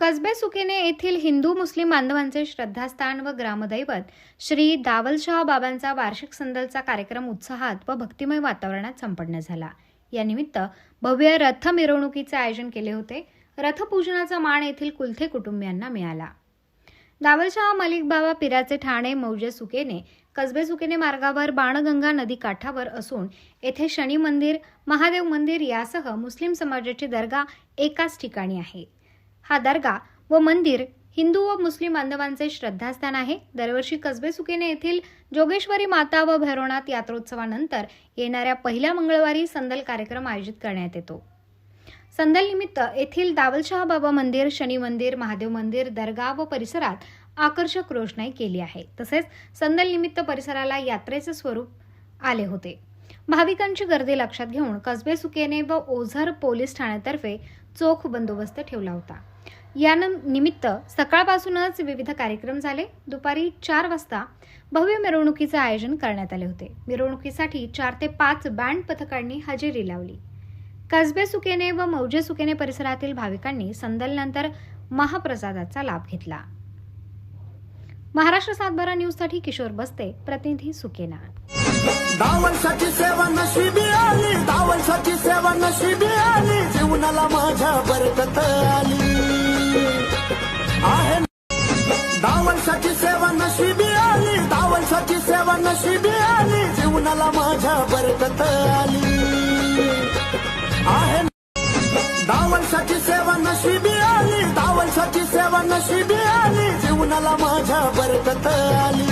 कसबे सुकेने येथील हिंदू मुस्लिम बांधवांचे श्रद्धास्थान व ग्रामदैवत श्री दावलशहा बाबांचा वार्षिक संदलचा कार्यक्रम उत्साहात व भक्तिमय वातावरणात संपन्न झाला. यानिमित्त भव्य रथ मिरवणुकीचे आयोजन केले होते. रथपूजनाचा मान येथील कुलथे कुटुंबियांना मिळाला. दावलशहा मलिक बाबा पिराचे ठाणे मौजे सुकेने कसबे सुकेने मार्गावर बाणगंगा नदी काठावर असून येथे शनी मंदिर महादेव मंदिर यासह मुस्लिम समाजाची दर्गा एकाच ठिकाणी आहे. हा दर्गा व मंदिर हिंदू व मुस्लिम बांधवांचे श्रद्धास्थान आहे. दरवर्षी कसबे सुकेने येथील जोगेश्वरी माता व भैरवनाथ यात्रोत्सवानंतर येणाऱ्या पहिल्या मंगळवारी संदल कार्यक्रम आयोजित करण्यात येतो. संदल निमित्त येथील दावलशहा बाबा मंदिर शनी मंदिर महादेव मंदिर दर्गा व परिसरात आकर्षक रोषणाई केली आहे. तसेच संदल निमित्त परिसराला यात्रेचे स्वरूप आले होते. भाविकांची गर्दी लक्षात घेऊन कसबे सुकेने व ओझर पोलीस ठाण्यातर्फे चोख बंदोबस्त ठेवला होता. या निमित्त सकाळपासूनच विविध कार्यक्रम झाले. दुपारी चार वाजता भव्य मिरवणुकीचे आयोजन करण्यात आले होते. मिरवणुकीसाठी चार ते पाच बँड पथकांनी हजेरी लावली. कसबे सुकेने व मौजे सुकेने परिसरातील भाविकांनी संदलनंतर महाप्रसादाचा लाभ घेतला. महाराष्ट्र सातबारा न्यूजसाठी किशोर बस्ते प्रतिनिधी सुकेना. दावणसाठी सेवा नशिबी आली दावणसाठी सेवा नशिबी आली जीवनाला माझ्या बरकत आली. आहे दावणसाठी सेवा नशिबी आली दावणसाठी सेवा नशिबी आली जीवनाला माझ्या बरकत आली. आहे दावणसाठी सेवा नशिबी आली दावणसाठी सेवा नशिबी आली जीवनाला माझ्या बरकत आली.